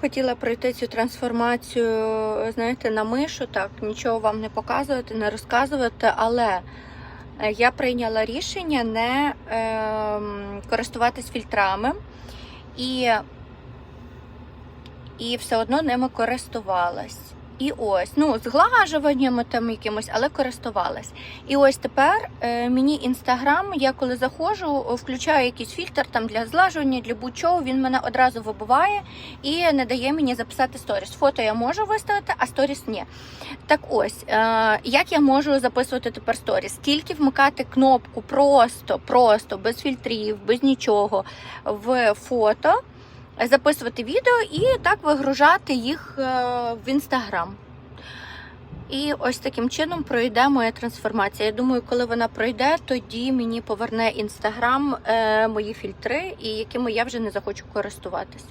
Хотіла пройти цю трансформацію, знаєте, на мишу, так, нічого вам не показувати, не розказувати, але е, я прийняла рішення не е, користуватись фільтрами і, і все одно ними користувалась. І ось, ну, зглажуваннями там якимось, але користувалась. І ось тепер е, мені інстаграм, я коли заходжу, включаю якийсь фільтр там для зглажування, для будь-чого, він мене одразу вибиває і не дає мені записати сторіс. Фото я можу виставити, а сторіс ні. Так ось, е, як я можу записувати тепер сторіс? Тільки вмикати кнопку просто, просто, без фільтрів, без нічого в фото записувати відео і так вигружати їх е, в інстаграм. І ось таким чином пройде моя трансформація. Я думаю, коли вона пройде, тоді мені поверне інстаграм е, мої фільтри, і якими я вже не захочу користуватись.